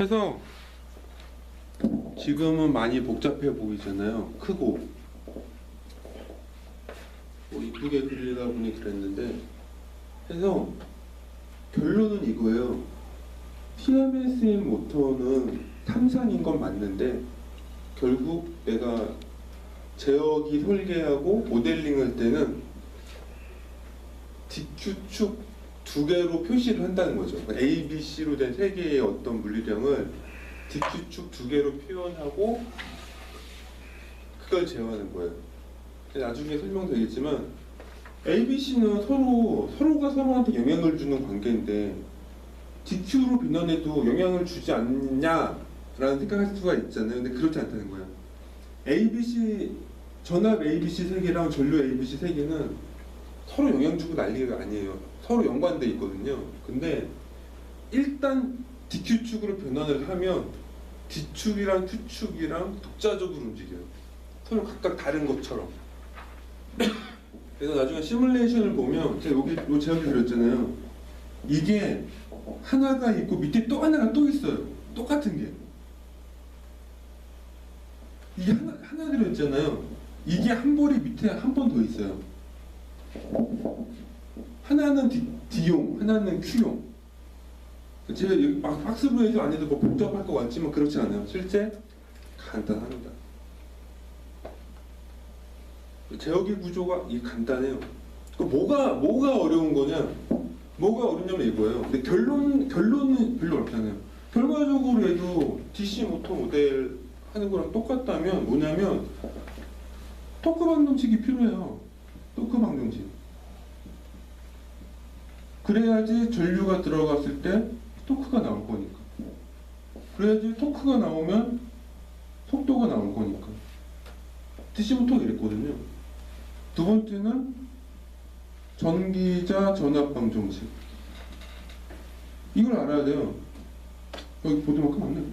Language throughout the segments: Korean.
해서 지금은 많이 복잡해 보이잖아요. 크고 뭐 이쁘게 그리다 보니 그랬는데 해서 결론은 이거예요. TMSM 모터는 탐상인 건 맞는데 결국 내가 제어기 설계하고 모델링 할 때는 DQ축 두 개로 표시를 한다는 거죠. A, B, C로 된 세 개의 어떤 물리량을 DQ축 두 개로 표현하고 그걸 제어하는 거예요. 나중에 설명되겠지만 A, B, C는 서로 서로가 서로한테 영향을 주는 관계인데 DQ로 변환해도 영향을 주지 않냐라는 생각할 수가 있잖아요. 근데 그렇지 않다는 거예요. ABC 전압 ABC 세 개랑 전류 ABC 세 개는 서로 영향 주고 난리가 아니에요. 서로 연관돼 있거든요. 근데 일단 DQ축으로 변환을 하면 D축이랑 Q축이랑 독자적으로 움직여요. 서로 각각 다른 것처럼. 그래서 나중에 시뮬레이션을 보면 제가 여기 요 제가 그렸잖아요. 이게 하나가 있고 밑에 또 하나가 또 있어요. 똑같은 게. 이게 하나, 하나 들어있잖아요. 이게 한 볼이 밑에 한 번 더 있어요. 하나는 D, D용, 하나는 Q용. 제가 여기 막 해서 안 해도 뭐 복잡할 것 같지만 그렇지 않아요. 실제 간단합니다. 제어기 구조가 이 간단해요. 그 뭐가 뭐가 어려운 거냐? 뭐가 어렵냐면 이거예요. 근데 결론 결론은 별로 어렵잖아요. 결과적으로 해도 DC 모터 모델 하는 거랑 똑같다면 뭐냐면 토크 방정식이 필요해요. 토크 방정식. 그래야지 전류가 들어갔을 때 토크가 나올 거니까. 그래야지 토크가 나오면 속도가 나올 거니까. 모터가 이랬거든요. 두 번째는 전기자 전압 방정식. 이걸 알아야 돼요. 여기 보드만큼 안 나요.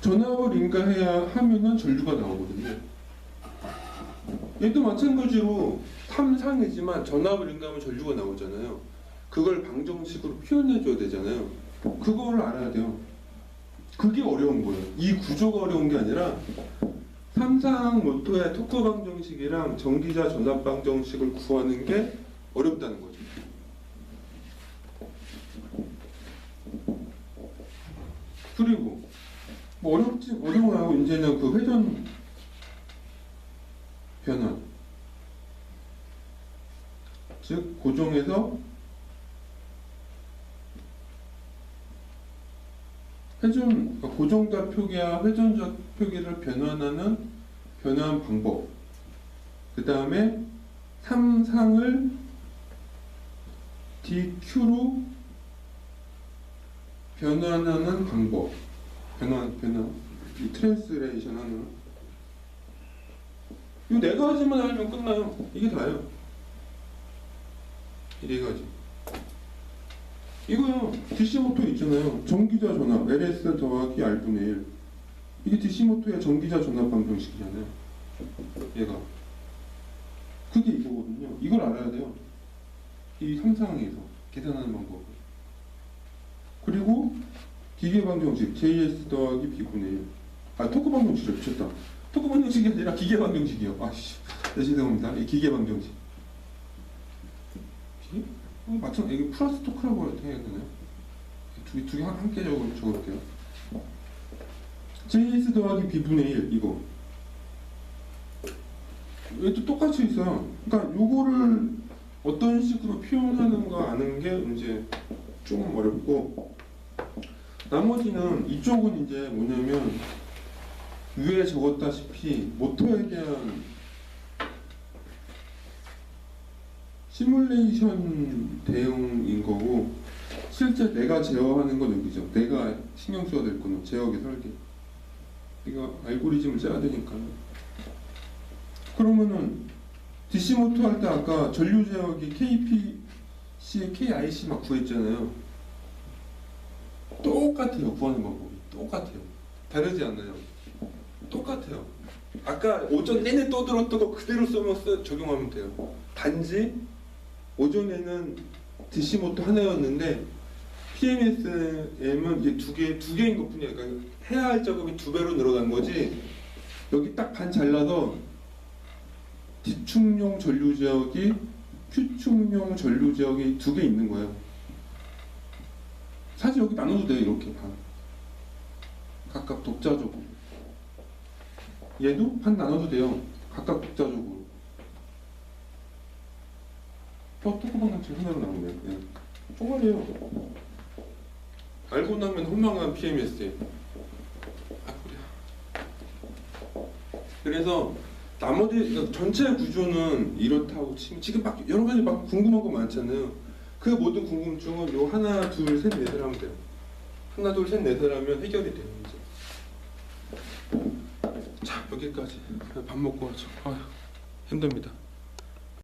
전압을 인가해야 하면은 전류가 나오거든요. 얘도 마찬가지로 탐상이지만 전압을 인가하면 전류가 나오잖아요. 그걸 방정식으로 표현해줘야 되잖아요. 그걸 알아야 돼요. 그게 어려운 거예요. 이 구조가 어려운 게 아니라 삼상 모토의 토크 방정식이랑 전기자 전압 방정식을 구하는 게 어렵다는 거죠. 그리고 뭐 어렵지 어려워요. 이제는 그 회전 변환 즉 고정에서 회전 그러니까 고정자 표기와 회전자 표기를 변환하는 변환 방법. 그 다음에 삼상을 DQ로 변환하는 방법. 변환 변환 이 트랜스레이션 하는 이 네 가지만 알면 끝나요. 이게 다예요. 이 네 가지. 이거요. DC 모터 있잖아요. 전기자 전압. LS 더하기 R분의 1 이게 DC 모터의 전기자 전압 방정식이잖아요. 얘가. 그게 이거거든요. 이걸 알아야 돼요. 이 상상에서 계산하는 방법을. 그리고 기계 방정식. JS 더하기 B분의 1. 아 토크 방정식을 미쳤다. 토크 방정식이 아니라 기계 방정식이요. 아씨, 네, 죄송합니다. 이 기계 방정식. 기? 어, 마찬 이게 플러스 토크라고 해야 되나요? 두개 두개 함께 적어 적을게요. JS 더하기 B분의 1 이거. 얘도 똑같이 있어요. 그러니까 요거를 어떤 식으로 표현하는가 아는 게 이제 조금 어렵고 나머지는 이쪽은 이제 뭐냐면 위에 적었다시피 모터에 대한 시뮬레이션 대응인 거고 실제 내가 제어하는 건 여기죠. 내가 신경 써야 될 거는 제어기 설계. 이거 알고리즘을 짜야 되니까. 그러면은 DC 모터 할 때 아까 전류 제어기 KPC, KIC 막 구했잖아요. 똑같아요 구하는 방법이 똑같아요 다르지 않아요 똑같아요 아까 오전 내내 떠들었던 거 그대로 써면 써, 적용하면 돼요 단지 오전에는 DC 모터 하나였는데 PMSM은 이게 두 개, 두 개인 것 뿐이야. 그러니까 해야 할 작업이 두 배로 늘어난 거지. 여기 딱 반 잘라서 D축용 전류 지역이 Q축용 전류 지역이 두 개 있는 거예요. 사실 여기 나눠도 돼 이렇게 반. 각각 독자적으로. 얘도 반 나눠도 돼요. 각각 독자적으로. 뼈 뚜껑 같이 하나로 나오네요. 예. 쪼가리요. 알고 나면 혼망한 PMS에. 아 그래. 그래서 나머지 그러니까 전체 구조는 이렇다고 치면 지금 막 여러 가지 막 궁금한 거 많잖아요. 그 모든 궁금증은 요 하나 둘 셋 넷을 하면 돼요. 하나 둘 셋 넷을 하면 해결이 돼요 이제. 자 여기까지 밥 먹고 와죠. 아휴 힘듭니다.